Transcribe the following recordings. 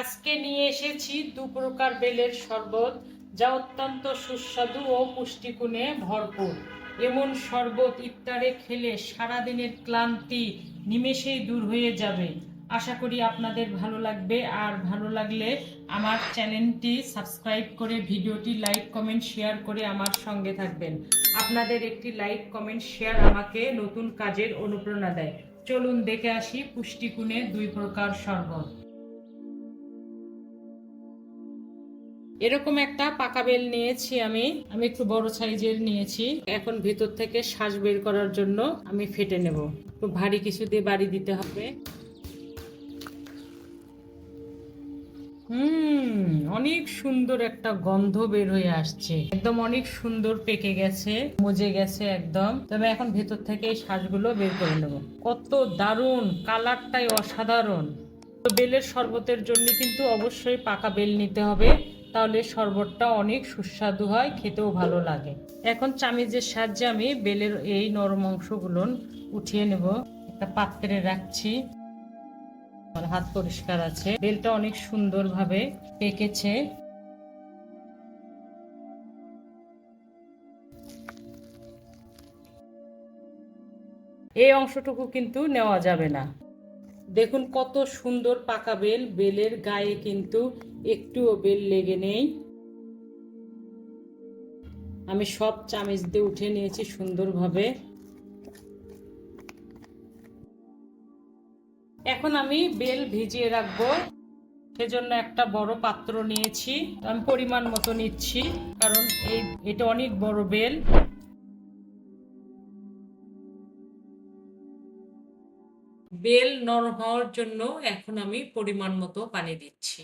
আজকে নিয়ে এসেছি দু প্রকার বেলের শরবত, যা অত্যন্ত সুস্বাদু ও পুষ্টিগুণে ভরপুর। এমন শরবত ইফতারে খেলে সারাদিনের ক্লান্তি নিমেষেই দূর হয়ে যাবে। আশা করি আপনাদের ভালো লাগবে। আর ভালো লাগলে আমার চ্যানেলটি সাবস্ক্রাইব করে ভিডিওটি লাইক, কমেন্ট, শেয়ার করে আমার সঙ্গে থাকবেন। আপনাদের একটি লাইক, কমেন্ট, শেয়ার আমাকে নতুন কাজের অনুপ্রেরণা দেয়। চলুন দেখে আসি পুষ্টিগুণে দুই প্রকার শরবত। এরকম একটা পাকা বেল নিয়েছি আমি। আমি একটু বড় সাইজের নিয়েছি। এখন ভিতর থেকে শ্বাস বের করার জন্য আমি ফেটে নেব। একটু ভারী কিছু দিয়ে বাড়ি দিতে হবে। হুম, অনেক সুন্দর একটা গন্ধ বের হয়ে আসছে। একদম অনেক সুন্দর পেকে গেছে, মজে গেছে একদম। তবে এখন ভেতর থেকে এই শ্বাসগুলো বের করে নেব। কত দারুণ, কালারটাই অসাধারণ। তো বেলের শরবতের জন্য কিন্তু অবশ্যই পাকা বেল নিতে হবে। তাহলে শরবতটা অনেক সুস্বাদু হয়, খেতেও ভালো লাগে। এখন চামিজের সাহায্যে আমি বেলের এই নরম অংশগুলো উঠিয়ে নেব। একটা পাত্রে রাখছি। আমার হাত পরিষ্কার আছে। বেলটা অনেক সুন্দরভাবে পেকেছে। এই অংশটুকু কিন্তু নেওয়া যাবে না। দেখুন কত সুন্দর পাকা বেল। বেলের গায়ে কিন্তু একটুও বেল লেগে নেই। আমি সব চামিচ দিয়ে উঠে নিয়েছি সুন্দরভাবে। এখন আমি বেল ভিজিয়ে রাখব। সেজন্য একটা বড় পাত্র নিয়েছি। আমি পরিমাণ মতো নিচ্ছি, কারণ এই এটা অনেক বড় বেল। বেল নরম হওয়ার জন্য এখন আমি পরিমাণ মতো পানি দিচ্ছি।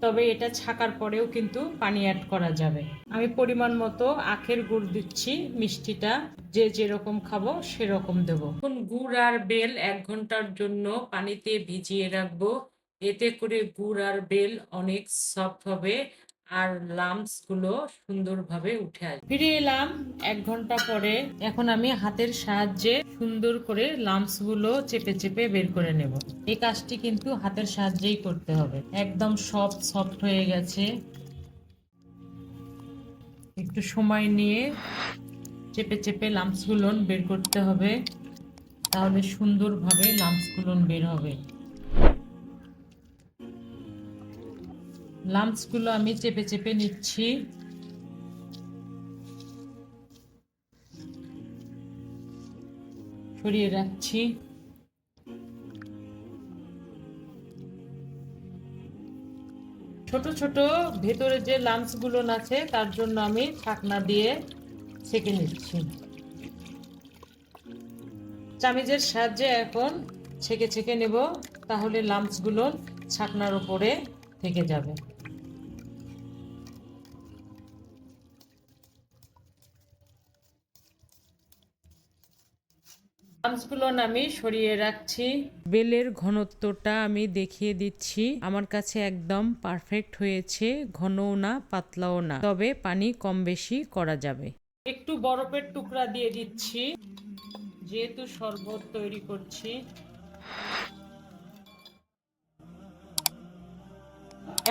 তবে এটা ছাকার পরেও কিন্তু পানি অ্যাড করা যাবে। আমি পরিমাণ মতো আখের গুড় দিচ্ছি, মিষ্টিটা যে যেরকম খাব সেরকম দেব। এখন গুড় আর বেল এক ঘণ্টার জন্য পানিতে ভিজিয়ে রাখব। এতে করে গুড় আর বেল অনেক সফট হবে। আর লামসগুলো সুন্দরভাবে উঠে আসবে ফিরে এলাম এক ঘণ্টা পরে। এখন আমি হাতের সাহায্যে সুন্দর করে লামসগুলো চেপে চেপে বের করে নেব। এই কাজটি কিন্তু হাতের সাহায্যেই করতে হবে। একদম সফট সফট হয়ে গেছে। একটু সময় নিয়ে চেপে চেপে লামসগুলো বের করতে হবে। তাহলে সুন্দরভাবে লামসগুলো বের হবে। লাম্পসগুলো আমি চেপে চেপে নিচ্ছি। সরিয়ে রাখছি। ছোট ছোট ভেতরে যে লাম্পসগুলো আছে তার জন্য আমি ঢাকনা দিয়ে ছেঁকে নিচ্ছি। চামিজের সাহায্যে এখন ছেঁকে ছেঁকে নেব, তাহলে লাম্পসগুলো ছাকনার উপরে থেকে যাবে। চামচগুলো আমি সরিয়ে রাখছি। বেলের ঘনত্বটা আমি দেখিয়ে দিচ্ছি। আমার কাছে একদম পারফেক্ট হয়েছে ঘনও না পাতলাও না। তবে পানি কম বেশি করা যাবে। একটু বরফের টুকরা দিয়ে দিচ্ছি যেহেতু শরবত তৈরি করছি।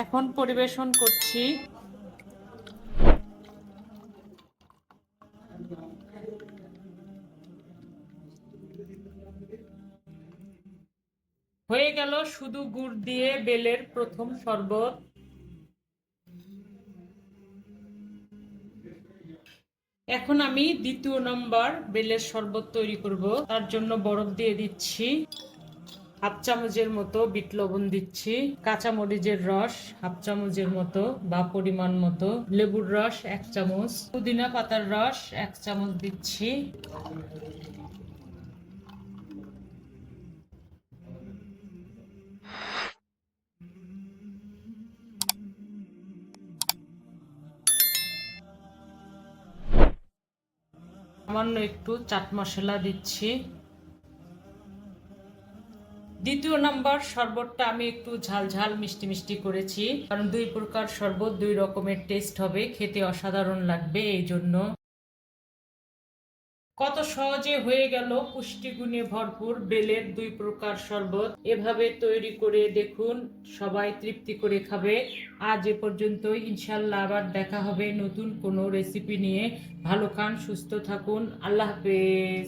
এখন পরিবেশন করছি। হয়ে গেল শুধু গুড় দিয়ে বেলের প্রথম শরবত। এখন আমি দ্বিতীয় নম্বর বেলের শরবত তৈরি করব। তার জন্য বরফ দিয়ে দিচ্ছি। হাফ চামচের মতো বিট লবণ দিচ্ছি। কাঁচা মরিচের রস হাফ চামচের মতো বা পরিমাণ মতো। লেবুর রস এক চামচ। পুদিনা পাতার রস এক চামচ দিচ্ছি। সামান্য একটু চাট মশলা দিচ্ছি। দ্বিতীয় নাম্বার শরবতটা আমি একটু ঝাল ঝাল মিষ্টি মিষ্টি করেছি, কারণ দুই প্রকার শরবত দুই রকমের টেস্ট হবে, খেতে অসাধারণ লাগবে এই জন্য। কত সহজে হয়ে গেল পুষ্টিগুণে ভরপুর বেলের দুই প্রকার শরবত। এভাবে তৈরি করে দেখুন, সবাই তৃপ্তি করে খাবে। আজ এ পর্যন্ত ইনশাল্লাহ আবার দেখা হবে নতুন কোনো রেসিপি নিয়ে। ভালো খান, সুস্থ থাকুন, আল্লাহ হাফেজ।